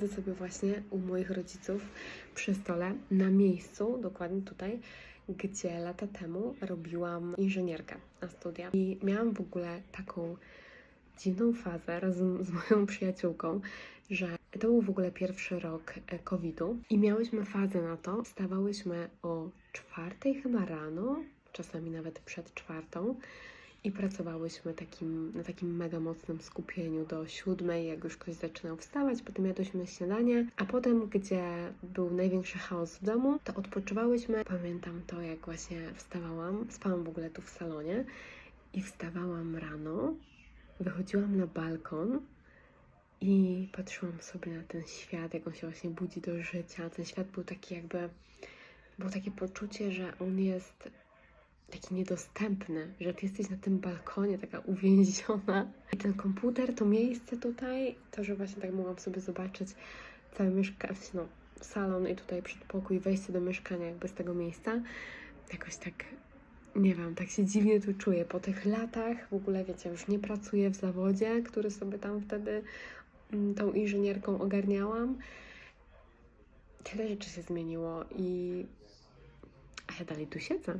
Siedzę sobie właśnie u moich rodziców przy stole na miejscu, dokładnie tutaj, gdzie lata temu robiłam inżynierkę na studia. I miałam w ogóle taką dziwną fazę razem z moją przyjaciółką, że to był w ogóle pierwszy rok e, COVID-u i miałyśmy fazę na to. Wstawałyśmy o czwartej chyba rano, czasami nawet przed czwartą i pracowałyśmy takim, na takim mega mocnym skupieniu do siódmej, jak już ktoś zaczynał wstawać, potem jadłyśmy śniadanie, a potem, gdzie był największy chaos w domu, to odpoczywałyśmy. Pamiętam to, jak właśnie wstawałam, spałam w ogóle tu w salonie i wstawałam rano, wychodziłam na balkon i patrzyłam sobie na ten świat, jak on się właśnie budzi do życia. Ten świat był taki jakby, było takie poczucie, że on jest taki niedostępny, że ty jesteś na tym balkonie taka uwięziona. I ten komputer, to miejsce tutaj, to, że właśnie tak mogłam sobie zobaczyć całe mieszkanie, no, salon i tutaj przedpokój, wejście do mieszkania jakby z tego miejsca, jakoś tak, nie wiem, tak się dziwnie tu czuję. Po tych latach w ogóle, wiecie, już nie pracuję w zawodzie, który sobie tam wtedy mm, tą inżynierką ogarniałam. Tyle rzeczy się zmieniło i... A ja dalej tu siedzę.